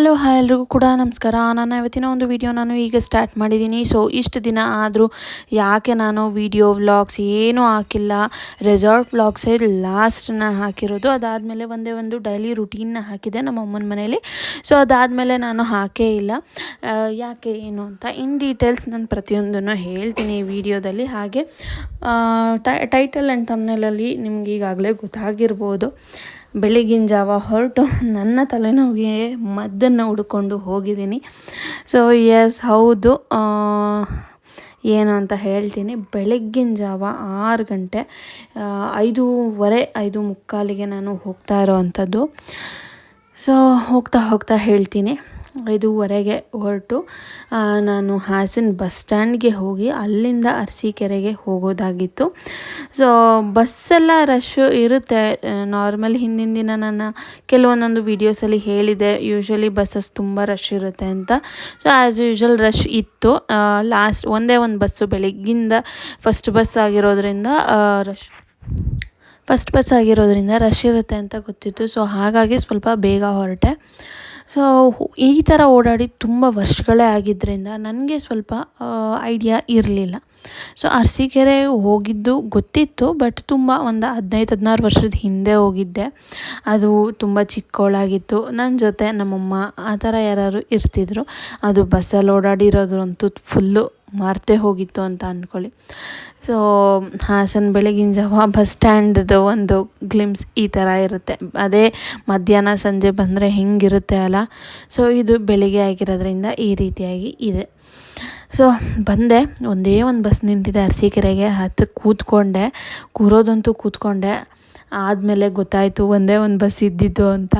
Hello hi ಎಲ್ರಿಗೂ ಕೂಡ ನಮಸ್ಕಾರ. ನಾನು ಇವತ್ತಿನ ಒಂದು ವಿಡಿಯೋ ನಾನು ಈಗ ಸ್ಟಾರ್ಟ್ ಮಾಡಿದ್ದೀನಿ. ಸೊ ಇಷ್ಟು ದಿನ ಆದರೂ ಯಾಕೆ ನಾನು ವಿಡಿಯೋ ವ್ಲಾಗ್ಸ್ ಏನೂ ಹಾಕಿಲ್ಲ. ರೆಸಾರ್ಟ್ ವ್ಲಾಗ್ಸೇ ಲಾಸ್ಟನ್ನ ಹಾಕಿರೋದು. ಅದಾದಮೇಲೆ ಒಂದೇ ಒಂದು ಡೈಲಿ ರುಟೀನ್ನ ಹಾಕಿದೆ ನಮ್ಮ ಅಮ್ಮನ ಮನೆಯಲ್ಲಿ ಸೊ ಅದಾದಮೇಲೆ ನಾನು ಹಾಕೇ ಇಲ್ಲ. ಯಾಕೆ ಏನು ಅಂತ ಇನ್ ಡೀಟೇಲ್ಸ್ ನಾನು ಪ್ರತಿಯೊಂದನ್ನು ಹೇಳ್ತೀನಿ ವಿಡಿಯೋದಲ್ಲಿ ಹಾಗೆ ಟೈಟಲ್ ಆ್ಯಂಡ್ ತಮ್ನೆಲಲ್ಲಿ ನಿಮ್ಗೆ ಈಗಾಗಲೇ ಗೊತ್ತಾಗಿರ್ಬೋದು. ಬೆಳಗಿನ ಜಾವ ಹೊರಟು ನನ್ನ ತಲೆನೋವಿಗೆ ಮದ್ದನ್ನು ಹುಡ್ಕೊಂಡು ಹೋಗಿದ್ದೀನಿ. ಸೊ ಎಸ್ ಹೌದು. ಏನು ಅಂತ ಹೇಳ್ತೀನಿ. ಬೆಳಗ್ಗಿನ ಜಾವ ಆರು ಗಂಟೆ ಐದೂವರೆ, ಐದು ಮುಕ್ಕಾಲಿಗೆ ನಾನು ಹೋಗ್ತಾ ಇರೋವಂಥದ್ದು. ಸೊ ಹೋಗ್ತಾ ಹೋಗ್ತಾ ಹೇಳ್ತೀನಿ. ಐದೂವರೆಗೆ ಹೊರಟು. ನಾನು ಹಾಸನ ಬಸ್ ಸ್ಟ್ಯಾಂಡ್ಗೆ ಹೋಗಿ ಅಲ್ಲಿಂದ ಅರಸೀಕೆರೆಗೆ ಹೋಗೋದಾಗಿತ್ತು. ಸೊ ಬಸ್ಸೆಲ್ಲ ರಶ್ಶು ಇರುತ್ತೆ. ನಾರ್ಮಲ್ ಹಿಂದಿನ ದಿನ ನನ್ನ ಕೆಲವೊಂದೊಂದು ವೀಡಿಯೋಸಲ್ಲಿ ಹೇಳಿದೆ. ಯೂಶ್ವಲಿ ಬಸ್ಸಸ್ ತುಂಬ ರಶ್ ಇರುತ್ತೆ ಅಂತ. ಸೊ ಆ್ಯಸ್ ಯೂಶ್ವಲ್ ರಶ್ ಇತ್ತು. ಲಾಸ್ಟ್ ಒಂದೇ ಒಂದು ಬಸ್ಸು ಬೆಳಗ್ಗಿಂದ ಫಸ್ಟ್ ಬಸ್ ಆಗಿರೋದ್ರಿಂದ ರಶ್ ಫಸ್ಟ್ ಬಸ್ ಆಗಿರೋದ್ರಿಂದ ರಶ್ ಇರುತ್ತೆ ಅಂತ ಗೊತ್ತಿತ್ತು. ಸೊ ಹಾಗಾಗಿ ಸ್ವಲ್ಪ ಬೇಗ ಹೊರಟೆ. ಸೊ ಈ ಥರ ಓಡಾಡಿ ತುಂಬ ವರ್ಷಗಳೇ ಆಗಿದ್ದರಿಂದ ನನಗೆ ಸ್ವಲ್ಪ ಐಡಿಯಾ ಇರಲಿಲ್ಲ. ಸೊ ಅರಸೀಕೆರೆ ಹೋಗಿದ್ದು ಗೊತ್ತಿತ್ತು ಬಟ್ ತುಂಬ ಒಂದು ಹದಿನೈದು, ಹದಿನಾರು ವರ್ಷದ ಹಿಂದೆ ಹೋಗಿದ್ದೆ. ಅದು ತುಂಬ ಚಿಕ್ಕವಳಾಗಿತ್ತು ನನ್ನ ಜೊತೆ ನಮ್ಮಮ್ಮ ಆ ಥರ ಯಾರು ಇರ್ತಿದ್ರು. ಅದು ಬಸ್ಸಲ್ಲಿ ಓಡಾಡಿರೋದ್ರಂತೂ ಫುಲ್ಲು ಮಾರ್ತೇ ಹೋಗಿತ್ತು ಅಂತ ಅಂದ್ಕೊಳ್ಳಿ ಸೊ ಹಾಸನ ಬೆಳಗಿನ ಜಾವ ಬಸ್ ಸ್ಟ್ಯಾಂಡ್ದು ಒಂದು ಗ್ಲಿಮ್ಸ್ ಈ ಥರ ಇರುತ್ತೆ. ಅದೇ ಮಧ್ಯಾಹ್ನ ಸಂಜೆ ಬಂದರೆ ಹೆಂಗಿರುತ್ತೆ ಅಲ್ಲ? ಸೊ ಇದು ಬೆಳಿಗ್ಗೆ ಆಗಿರೋದ್ರಿಂದ ಈ ರೀತಿಯಾಗಿ ಇದೆ. ಸೊ ಬಂದೆ, ಒಂದೇ ಒಂದು ಬಸ್ ನಿಂತಿದೆ ಅರಸೀಕೆರೆಗೆ. ಹತ್ತು ಕೂತ್ಕೊಂಡೆ, ಕೂರೋದಂತೂ ಕೂತ್ಕೊಂಡೆ. ಆದಮೇಲೆ ಗೊತ್ತಾಯಿತು, ಒಂದೇ ಒಂದು ಬಸ್ ಇದ್ದಿದ್ದು ಅಂತ.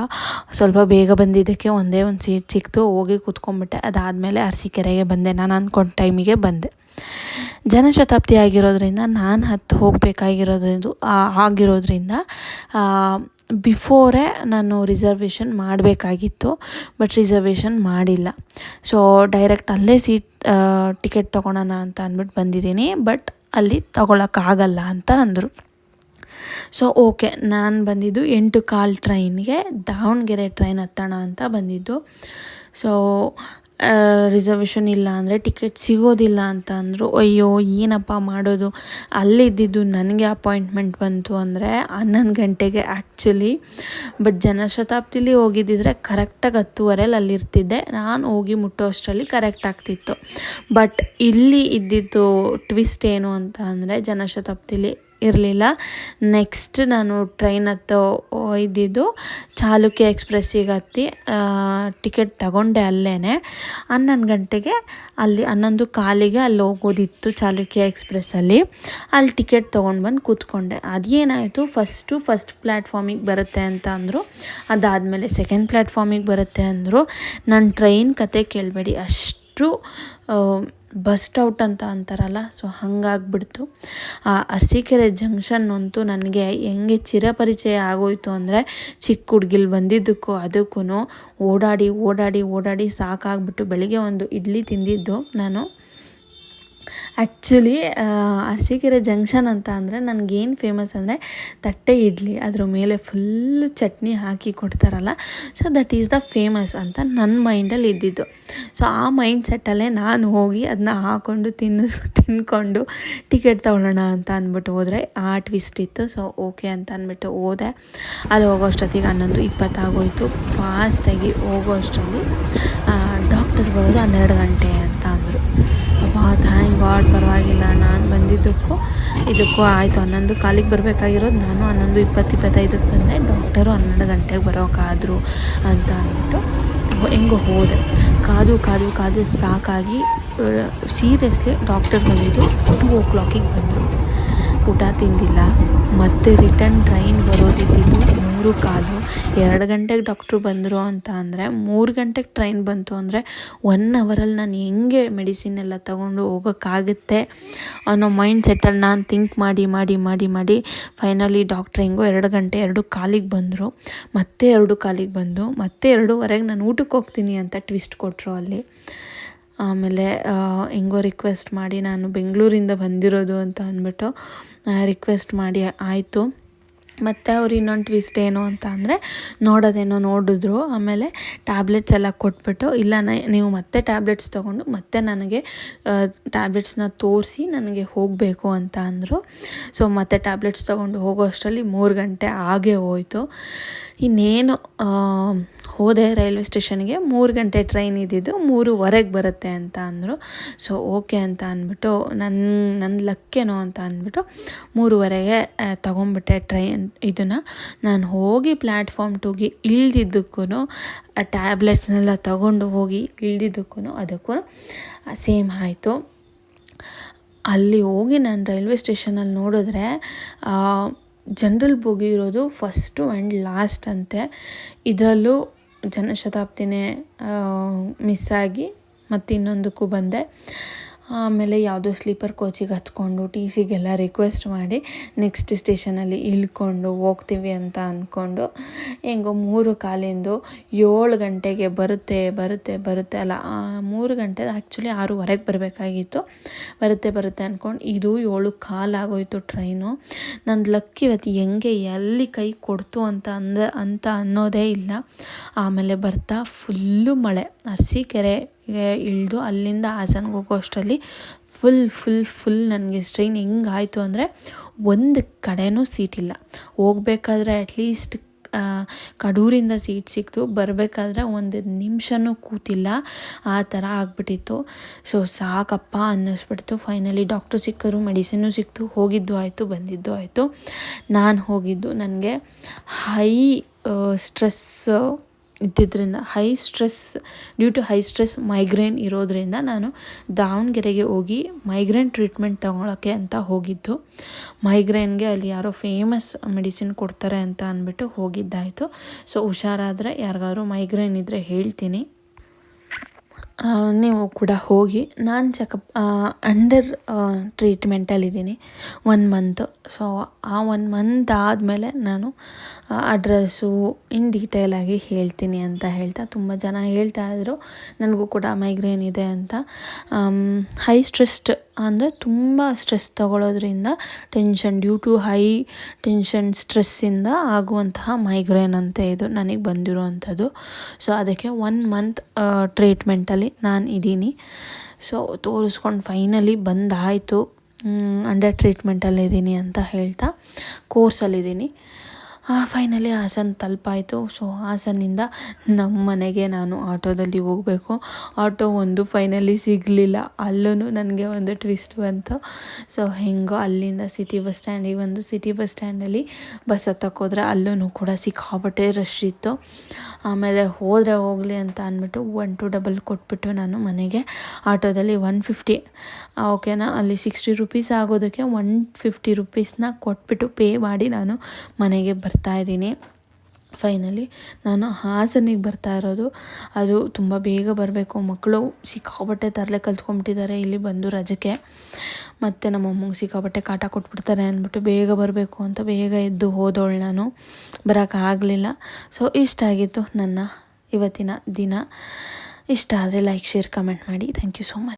ಸ್ವಲ್ಪ ಬೇಗ ಬಂದಿದ್ದಕ್ಕೆ ಒಂದೇ ಒಂದು ಸೀಟ್ ಸಿಕ್ತು, ಹೋಗಿ ಕೂತ್ಕೊಂಡ್ಬಿಟ್ಟೆ. ಅದಾದಮೇಲೆ ಅರಸೀಕೆರೆಗೆ ಬಂದೆ ನಾನು ಅಂದ್ಕೊಂಡು ಟೈಮಿಗೆ ಬಂದೆ. ಜನಶತಾಬ್ದಿ ಆಗಿರೋದ್ರಿಂದ, ನಾನು ಹತ್ತು ಹೋಗಬೇಕಾಗಿರೋದ್ರಿಂದ ಆಗಿರೋದ್ರಿಂದ ಬಿಫೋರೇ ನಾನು ರಿಸರ್ವೇಷನ್ ಮಾಡಬೇಕಾಗಿತ್ತು ಬಟ್ ರಿಸರ್ವೇಷನ್ ಮಾಡಿಲ್ಲ. ಸೊ ಡೈರೆಕ್ಟ್ ಅಲ್ಲೇ ಸೀಟ್ ಟಿಕೆಟ್ ತೊಗೊಳೋಣ ಅಂತ ಅಂದ್ಬಿಟ್ಟು ಬಂದಿದ್ದೀನಿ ಬಟ್ ಅಲ್ಲಿ ತೊಗೊಳಕ್ಕಾಗಲ್ಲ ಅಂತ ಅಂದರು. ಸೊ ಓಕೆ ನಾನು ಬಂದಿದ್ದು ಎಂಟು ಕಾಲು ಟ್ರೈನ್ಗೆ ದಾವಣಗೆರೆ ಟ್ರೈನ್ ಹತ್ತೋಣ ಅಂತ ಬಂದಿದ್ದು. ಸೊ ರಿಸರ್ವೇಷನ್ ಇಲ್ಲ ಅಂದರೆ ಟಿಕೆಟ್ ಸಿಗೋದಿಲ್ಲ ಅಂತ ಅಂದರು, ಅಯ್ಯೋ, ಏನಪ್ಪ ಮಾಡೋದು? ಅಲ್ಲಿದ್ದಿದ್ದು ನನಗೆ ಅಪಾಯಿಂಟ್ಮೆಂಟ್ ಬಂತು ಅಂದರೆ ಹನ್ನೊಂದು ಗಂಟೆಗೆ ಆ್ಯಕ್ಚುಲಿ ಬಟ್ ಜನಶತಾಬ್ದಿಲಿ ಹೋಗಿದ್ದಿದ್ರೆ ಕರೆಕ್ಟಾಗಿ ಹತ್ತುವರೆಲಿ ಅಲ್ಲಿರ್ತಿದ್ದೆ. ನಾನು ಹೋಗಿ ಮುಟ್ಟೋ ಅಷ್ಟರಲ್ಲಿ ಕರೆಕ್ಟ್ ಆಗ್ತಿತ್ತು. ಬಟ್ ಇಲ್ಲಿ ಇದ್ದಿದ್ದು ಟ್ವಿಸ್ಟ್ ಏನು ಅಂತ ಅಂದರೆ ಜನಶತಾಬ್ದಿಲಿ ಇರಲಿಲ್ಲ. ನೆಕ್ಸ್ಟ್ ನಾನು ಟ್ರೈನ್ ಹತ್ತೋ ಇದ್ದಿದ್ದು ಚಾಲುಕ್ಯ ಎಕ್ಸ್ಪ್ರೆಸ್ಸಿಗೆ ಹತ್ತಿ ಟಿಕೆಟ್ ತಗೊಂಡೆ ಅಲ್ಲೇ ಹನ್ನೊಂದು ಗಂಟೆಗೆ ಅಲ್ಲಿ, ಹನ್ನೊಂದು ಕಾಲಿಗೆ ಅಲ್ಲಿ ಹೋಗೋದಿತ್ತು ಚಾಲುಕ್ಯ ಎಕ್ಸ್ಪ್ರೆಸ್ಸಲ್ಲಿ ಅಲ್ಲಿ. ಟಿಕೆಟ್ ತೊಗೊಂಡು ಬಂದು ಕೂತ್ಕೊಂಡೆ. ಅದೇನಾಯಿತು ಫಸ್ಟು ಫಸ್ಟ್ ಪ್ಲ್ಯಾಟ್ಫಾರ್ಮಿಗೆ ಬರುತ್ತೆ ಅಂತ ಅಂದರು. ಅದಾದಮೇಲೆ ಸೆಕೆಂಡ್ ಪ್ಲ್ಯಾಟ್ಫಾರ್ಮಿಗೆ ಬರುತ್ತೆ ಅಂದರು. ನನ್ನ ಟ್ರೈನ್ ಕತೆ ಕೇಳಬೇಡಿ, ಅಷ್ಟು ಬಸ್ಟ್ ಔಟ್ ಅಂತ ಅಂತಾರಲ್ಲ ಸೊ ಹಂಗಾಗ್ಬಿಡ್ತು. ಆ ಅರಸೀಕೆರೆ ಜಂಕ್ಷನ್ ಅಂತೂ ನನಗೆ ಹೆಂಗೆ ಚಿರಪರಿಚಯ ಆಗೋಯ್ತು ಅಂದರೆ ಚಿಕ್ಕ ಹುಡ್ಗಿಲ್ ಬಂದಿದ್ದಕ್ಕೂ ಅದಕ್ಕೂ ಓಡಾಡಿ ಓಡಾಡಿ ಓಡಾಡಿ ಸಾಕಾಗ್ಬಿಟ್ಟು ಬೆಳಿಗ್ಗೆ ಒಂದು ಇಡ್ಲಿ ತಿಂದಿದ್ದು ನಾನು. ಆ್ಯಕ್ಚುಲಿ ಅರಸೀಕೆರೆ ಜಂಕ್ಷನ್ ಅಂತ ಅಂದರೆ ನನಗೇನು ಫೇಮಸ್ ಅಂದರೆ ತಟ್ಟೆ ಇಡ್ಲಿ. ಅದ್ರ ಮೇಲೆ ಫುಲ್ಲು ಚಟ್ನಿ ಹಾಕಿ ಕೊಡ್ತಾರಲ್ಲ. So that is the famous ಅಂತ ನನ್ನ ಮೈಂಡಲ್ಲಿ ಇದ್ದಿದ್ದು. ಸೊ ಆ ಮೈಂಡ್ ಸೆಟ್ಟಲ್ಲೇ ನಾನು ಹೋಗಿ ಅದನ್ನ ಹಾಕ್ಕೊಂಡು ತಿನ್ನಿಸ್ ತಿನ್ಕೊಂಡು ಟಿಕೆಟ್ ತೊಗೊಳ್ಳೋಣ ಅಂತ ಅಂದ್ಬಿಟ್ಟು ಹೋದರೆ ಆ ಟ್ವಿಸ್ಟ್ ಇತ್ತು. ಸೊ ಓಕೆ ಅಂತ ಅಂದ್ಬಿಟ್ಟು ಹೋದೆ. ಅಲ್ಲಿ ಹೋಗೋ ಅಷ್ಟೊತ್ತಿಗೆ ಹನ್ನೊಂದು ಇಪ್ಪತ್ತಾಗೋಯಿತು ಫಾಸ್ಟಾಗಿ ಹೋಗೋ ಅಷ್ಟರಲ್ಲಿ ಡಾಕ್ಟರ್ ಬರೋದು ಹನ್ನೆರಡು ಗಂಟೆ ಅಂತ ಅಂದರು. ಅಬ್ಬಾ ಥ್ಯಾಂಕ್ ಗಾಡ್ ಪರವಾಗಿಲ್ಲ. ನಾನು ಬಂದಿದ್ದಕ್ಕೂ ಇದಕ್ಕೂ ಆಯಿತು. ಹನ್ನೊಂದು ಕಾಲಿಗೆ ಬರಬೇಕಾಗಿರೋದು. ನಾನು ಹನ್ನೊಂದು ಇಪ್ಪತ್ತು, ಇಪ್ಪತ್ತೈದಕ್ಕೆ ಬಂದೆ. ಡಾಕ್ಟರು ಹನ್ನೆರಡು ಗಂಟೆಗೆ ಬರೋಕ್ಕಾದ್ರು ಅಂತ ಅಂದ್ಬಿಟ್ಟು ಹೆಂಗೋ ಹೋದೆ. ಕಾದು ಕಾದು ಕಾದು ಸಾಕಾಗಿ ಸೀರಿಯಸ್ಲಿ ಡಾಕ್ಟರ್ ಬಂದಿದ್ದು ಟೂ ಓ ಕ್ಲಾಕಿಗೆ ಬಂದರು. ಊಟ ತಿಂದಿಲ್ಲ. ಮತ್ತೆ ರಿಟರ್ನ್ ಟ್ರೈನ್ ಬರೋದಿದ್ದಿದ್ದು ಮೂರು ಕಾಲು. ಎರಡು ಗಂಟೆಗೆ ಡಾಕ್ಟ್ರು ಬಂದರು ಅಂತ ಅಂದರೆ, ಮೂರು ಗಂಟೆಗೆ ಟ್ರೈನ್ ಬಂತು ಅಂದರೆ ಒನ್ ಅವರಲ್ಲಿ ನಾನು ಹೆಂಗೆ ಮೆಡಿಸಿನ್ ಎಲ್ಲ ತೊಗೊಂಡು ಹೋಗೋಕ್ಕಾಗುತ್ತೆ ಅನ್ನೋ ಮೈಂಡ್ ಸೆಟ್ಟಲ್ಲಿ ನಾನು ಥಿಂಕ್ ಮಾಡಿ ಮಾಡಿ ಮಾಡಿ ಮಾಡಿ ಫೈನಲಿ ಡಾಕ್ಟ್ರ್ ಹೆಂಗೋ ಎರಡು ಗಂಟೆ, ಎರಡು ಕಾಲಿಗೆ ಬಂದರು. ಮತ್ತೆ ಎರಡು ಕಾಲಿಗೆ ಬಂದು, ಮತ್ತೆ ಎರಡೂವರೆಗೆ ನಾನು ಊಟಕ್ಕೆ ಹೋಗ್ತೀನಿ ಅಂತ ಟ್ವಿಸ್ಟ್ ಕೊಟ್ಟರು ಅಲ್ಲಿ. ಆಮೇಲೆ ಹೆಂಗೋ ರಿಕ್ವೆಸ್ಟ್ ಮಾಡಿ ನಾನು ಬೆಂಗಳೂರಿಂದ ಬಂದಿರೋದು ಅಂತ ಅಂದ್ಬಿಟ್ಟು ರಿಕ್ವೆಸ್ಟ್ ಮಾಡಿ ಆಯಿತು. ಮತ್ತು ಅವ್ರು ಇನ್ನೊಂದು ಟ್ವಿಸ್ಟ್ ಏನು ಅಂತ ಅಂದರೆ, ನೋಡೋದೇನೋ ನೋಡಿದ್ರು. ಆಮೇಲೆ ಟ್ಯಾಬ್ಲೆಟ್ಸ್ ಎಲ್ಲ ಕೊಟ್ಬಿಟ್ಟು, ಇಲ್ಲ ನೀವು ಮತ್ತೆ ಟ್ಯಾಬ್ಲೆಟ್ಸ್ ತೊಗೊಂಡು ಮತ್ತೆ ನನಗೆ ಟ್ಯಾಬ್ಲೆಟ್ಸ್ನ ತೋರಿಸಿ ನನಗೆ ಹೋಗಬೇಕು ಅಂತ ಅಂದರು. ಸೊ ಮತ್ತೆ ಟ್ಯಾಬ್ಲೆಟ್ಸ್ ತೊಗೊಂಡು ಹೋಗೋ ಅಷ್ಟರಲ್ಲಿ ಮೂರು ಗಂಟೆ ಆಗೇ ಹೋಯಿತು. ಇನ್ನೇನು ಹೋದೆ ರೈಲ್ವೆ ಸ್ಟೇಷನ್ಗೆ ಮೂರು ಗಂಟೆ ಟ್ರೈನ್ ಇದ್ದಿದ್ದು ಮೂರುವರೆಗೆ ಬರುತ್ತೆ ಅಂತ ಅಂದರು. ಸೊ ಓಕೆ ಅಂತ ಅಂದ್ಬಿಟ್ಟು ನನ್ನ ನನ್ನ ಲಕ್ಕೇನೋ ಅಂತ ಅಂದ್ಬಿಟ್ಟು ಮೂರುವರೆಗೆ ತೊಗೊಂಬಿಟ್ಟೆ ಟ್ರೈನ್ ಇದನ್ನು. ನಾನು ಹೋಗಿ ಪ್ಲ್ಯಾಟ್ಫಾರ್ಮ್ ಟೂಗೆ ಇಳ್ದಿದ್ದಕ್ಕೂ ಟ್ಯಾಬ್ಲೆಟ್ಸ್ನೆಲ್ಲ ತಗೊಂಡು ಹೋಗಿ ಇಳ್ದಿದ್ದಕ್ಕೂ ಅದಕ್ಕೂ ಸೇಮ್ ಆಯಿತು. ಅಲ್ಲಿ ಹೋಗಿ ನಾನು ರೈಲ್ವೆ ಸ್ಟೇಷನಲ್ಲಿ ನೋಡಿದ್ರೆ ಜನರಲ್ ಬೋಗಿ ಇರೋದು ಫಸ್ಟು ಆ್ಯಂಡ್ ಲಾಸ್ಟ್ ಅಂತೆ. ಇದರಲ್ಲೂ ಜನಶತಾಬ್ದಿನೇ ಮಿಸ್ ಆಗಿ ಮತ್ತು ಇನ್ನೊಂದಕ್ಕೂ ಬಂದೆ. ಆಮೇಲೆ ಯಾವುದೋ ಸ್ಲೀಪರ್ ಕೋಚಿಗೆ ಹತ್ಕೊಂಡು ಟಿ ಸಿಗೆಲ್ಲ ರಿಕ್ವೆಸ್ಟ್ ಮಾಡಿ ನೆಕ್ಸ್ಟ್ ಸ್ಟೇಷನಲ್ಲಿ ಇಳ್ಕೊಂಡು ಹೋಗ್ತೀವಿ ಅಂತ ಅಂದ್ಕೊಂಡು ಹೆಂಗೋ ಮೂರು ಕಾಲಿಂದು ಏಳು ಗಂಟೆಗೆ ಬರುತ್ತೆ ಬರುತ್ತೆ ಬರುತ್ತೆ ಅಲ್ಲ ಮೂರು ಗಂಟೆ ಆ್ಯಕ್ಚುಲಿ ಆರೂವರೆಗೆ ಬರಬೇಕಾಗಿತ್ತು. ಬರುತ್ತೆ ಬರುತ್ತೆ ಅಂದ್ಕೊಂಡು ಇದು ಏಳು ಕಾಲಾಗೋಯಿತು ಟ್ರೈನು. ನಂದು ಲಕ್ ಇವತ್ತು ಹೆಂಗೆ ಎಲ್ಲಿ ಕೈ ಕೊಡ್ತು ಅಂತ ಅಂದ, ಅಂತ ಅನ್ನೋದೇ ಇಲ್ಲ. ಆಮೇಲೆ ಬರ್ತಾ ಫುಲ್ಲು ಮಳೆ. ಅರಸೀಕೆರೆಗೆ ಇಳಿದು ಅಲ್ಲಿಂದ ಹಾಸನ್ಗೆ ಹೋಗೋ ಅಷ್ಟರಲ್ಲಿ ಫುಲ್ ಫುಲ್ ಫುಲ್ ನನಗೆ ಸ್ಟ್ರೈನ್ ಹೆಂಗಾಯಿತು ಅಂದರೆ ಒಂದು ಕಡೆನೂ ಸೀಟಿಲ್ಲ ಹೋಗ್ಬೇಕಾದ್ರೆ ಅಟ್ಲೀಸ್ಟ್ ಕಡೂರಿಂದ ಸೀಟ್ ಸಿಕ್ತು. ಬರಬೇಕಾದ್ರೆ ಒಂದು ನಿಮಿಷನೂ ಕೂತಿಲ್ಲ. ಆ ಥರ ಆಗಿಬಿಟ್ಟಿತ್ತು. ಸೊ ಸಾಕಪ್ಪ ಅನ್ನಿಸ್ಬಿಡ್ತು. ಫೈನಲಿ ಡಾಕ್ಟ್ರು ಸಿಕ್ಕರು ಮೆಡಿಸಿನ್ನು ಸಿಕ್ತು. ಹೋಗಿದ್ದು ಆಯಿತು, ಬಂದಿದ್ದು ಆಯಿತು. ನಾನು ಹೋಗಿದ್ದು. ನನಗೆ ಹೈ ಸ್ಟ್ರೆಸ್ ಇದ್ದಿದ್ದರಿಂದ high stress due to high stress migraine ಇರೋದರಿಂದ ನಾನು ದಾವಣಗೆರೆಗೆ ಹೋಗಿ ಮೈಗ್ರೇನ್ ಟ್ರೀಟ್ಮೆಂಟ್ ತಗೊಳ್ಳೋಕ್ಕೆ ಅಂತ ಹೋಗಿದ್ದು. ಮೈಗ್ರೇನ್ಗೆ ಅಲ್ಲಿ ಯಾರೋ ಫೇಮಸ್ ಮೆಡಿಸಿನ್ ಕೊಡ್ತಾರೆ ಅಂತ ಅಂದ್ಬಿಟ್ಟು ಹೋಗಿದ್ದಾಯಿತು. ಸೊ ಹುಷಾರಾದರೆ ಯಾರಿಗಾದ್ರು ಮೈಗ್ರೇನ್ ಇದ್ದರೆ ಹೇಳ್ತೀನಿ. ನೀವು ಕೂಡ ಹೋಗಿ, ನಾನು ಚೆಕಪ್ ಅಂಡರ್ ಟ್ರೀಟ್ಮೆಂಟಲ್ಲಿದ್ದೀನಿ ಒನ್ ಮಂತು ಸೊ ಆ ಒನ್ ಮಂತ್ ಆದಮೇಲೆ ನಾನು ಅಡ್ರೆಸ್ಸು ಇನ್ ಡೀಟೇಲಾಗಿ ಹೇಳ್ತೀನಿ ಅಂತ ಹೇಳ್ತಾ ತುಂಬ ಜನ ಹೇಳ್ತಾ ಇದ್ರು. ನನಗೂ ಕೂಡ ಮೈಗ್ರೇನ್ ಇದೆ ಅಂತ. ಹೈ ಸ್ಟ್ರೆಸ್ಡ್ ಅಂದರೆ ತುಂಬ stress ತಗೊಳ್ಳೋದ್ರಿಂದ tension, due to high tension ಸ್ಟ್ರೆಸ್ಸಿಂದ ಆಗುವಂತಹ ಮೈಗ್ರೇನ್ ಅಂತ ಇದು ನನಗೆ ಬಂದಿರುವಂಥದ್ದು. ಸೊ, ಅದಕ್ಕೆ ಒನ್ ಮಂತ್ ಟ್ರೀಟ್ಮೆಂಟಲ್ಲಿ ನಾನು ಇದ್ದೀನಿ. ಸೊ, ತೋರಿಸ್ಕೊಂಡು ಫೈನಲಿ ಬಂದಾಯಿತು. ಅಂಡರ್ ಟ್ರೀಟ್ಮೆಂಟಲ್ಲಿದ್ದೀನಿ ಅಂತ ಹೇಳ್ತಾ ಕೋರ್ಸಲ್ಲಿದ್ದೀನಿ ಫೈನಲಿ ಹಾಸನ್ ತಲುಪಾಯಿತು. ಸೊ ಹಾಸನಿಂದ ನಮ್ಮ ಮನೆಗೆ ನಾನು ಆಟೋದಲ್ಲಿ ಹೋಗಬೇಕು. ಆಟೋ ಒಂದು ಫೈನಲಿ ಸಿಗಲಿಲ್ಲ. ಅಲ್ಲೂ ನನಗೆ ಒಂದು ಟ್ವಿಸ್ಟ್ ಬಂತು. ಸೊ ಹೆಂಗೋ ಅಲ್ಲಿಂದ ಸಿಟಿ ಬಸ್ ಸ್ಟ್ಯಾಂಡಿಗೆ ಬಂದು ಸಿಟಿ ಬಸ್ ಸ್ಟ್ಯಾಂಡಲ್ಲಿ ಬಸ್ ಹತ್ತಕ್ಕೋದ್ರೆ ಅಲ್ಲೂ ಕೂಡ ಸಿಕ್ಕಾಪಟ್ಟೆ ರಶ್ ಇತ್ತು. ಆಮೇಲೆ ಹೋದರೆ ಹೋಗಲಿ ಅಂತ ಅಂದ್ಬಿಟ್ಟು ಒನ್ ಟು ಡಬಲ್ ಕೊಟ್ಬಿಟ್ಟು ನಾನು ಮನೆಗೆ ಆಟೋದಲ್ಲಿ ಒನ್ ಫಿಫ್ಟಿ ಓಕೆನಾ ಅಲ್ಲಿ ಸಿಕ್ಸ್ಟಿ ರುಪೀಸ್ ಆಗೋದಕ್ಕೆ ಒನ್ ಫಿಫ್ಟಿ ರುಪೀಸ್ನ ಕೊಟ್ಬಿಟ್ಟು ಪೇ ಮಾಡಿ ನಾನು ಮನೆಗೆ ಬರ್ತಾ ಇದ್ದೀನಿ. ಫೈನಲಿ ನಾನು ಹಾಸನಿಗೆ ಬರ್ತಾ ಇರೋದು. ಅದು ತುಂಬ ಬೇಗ ಬರಬೇಕು. ಮಕ್ಕಳು ಸಿಕ್ಕಾಪಟ್ಟೆ ತರಲೆ ಕಲ್ತ್ಕೊಂಬಿಟ್ಟಿದ್ದಾರೆ. ಇಲ್ಲಿ ಬಂದು ರಜಕ್ಕೆ. ಮತ್ತು ನಮ್ಮ ಅಮ್ಮಂಗೆ ಸಿಕ್ಕಾಪಟ್ಟೆ ಕಾಟ ಕೊಟ್ಬಿಡ್ತಾರೆ ಅಂದ್ಬಿಟ್ಟು ಬೇಗ ಬರಬೇಕು ಅಂತ ಬೇಗ ಎದ್ದು ಹೋದವಳು ನಾನು. ಬರೋಕ್ಕಾಗಲಿಲ್ಲ ಸೊ ಇಷ್ಟ ಆಗಿತ್ತು ನನ್ನ ಇವತ್ತಿನ ದಿನ. ಇಷ್ಟ ಆದರೆ ಲೈಕ್ ಶೇರ್ ಕಮೆಂಟ್ ಮಾಡಿ. Thank you so much